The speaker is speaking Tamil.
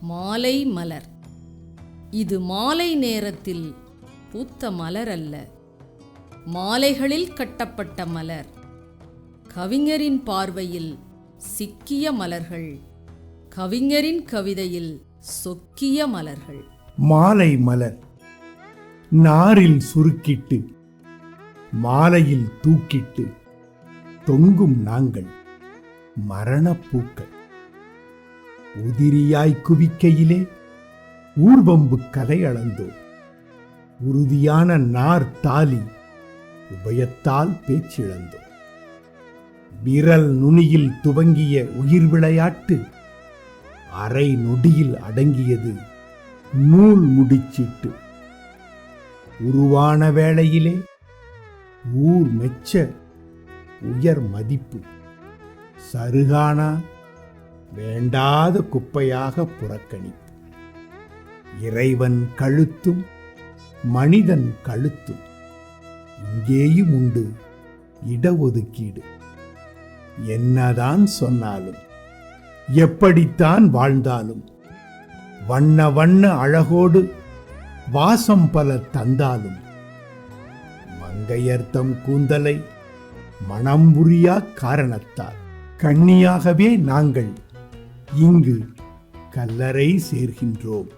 மாலை மலர். இது மாலை நேரத்தில் பூத்த மலர் அல்ல. மாலைகளில் கட்டப்பட்ட மலர். கவிஞரின் பார்வையில் சிக்கிய மலர்கள். கவிஞரின் கவிதையில் சொக்கிய மலர்கள். மாலை மலர். நாரில் சுருக்கிட்டு மாலையில் தூக்கிட்டு தொங்கும் நாங்கள் மரணப்பூக்கள் உதிரியாய் குவிக்கையிலே ஊர்வம்பு கலை அளந்தோம் உறுதியான நார் தாலி உபயத்தால் பேச்சிழந்தோம் விரல் நுனியில் துவங்கிய உயிர் விளையாட்டு அரை நொடியில் அடங்கியது நூல் முடிச்சிட்டு. உருவான வேளையிலே ஊர் மெச்ச உயர் மதிப்பு. சருகானா வேண்டாத குப்பையாக புறக்கணிப்பு இறைவன் கழுத்தும் மனிதன் கழுத்தும் இங்கேயும் உண்டு இடஒதுக்கீடு. என்னதான் சொன்னாலும் எப்படித்தான் வாழ்ந்தாலும் வண்ண வண்ண அழகோடு வாசம் பல தந்தாலும் மங்கையர்த்தம் கூந்தலை மனம் புரியா காரணத்தால் கண்ணியாகவே நாங்கள் இங்கு கல்லறை சேர்கின்றோம்.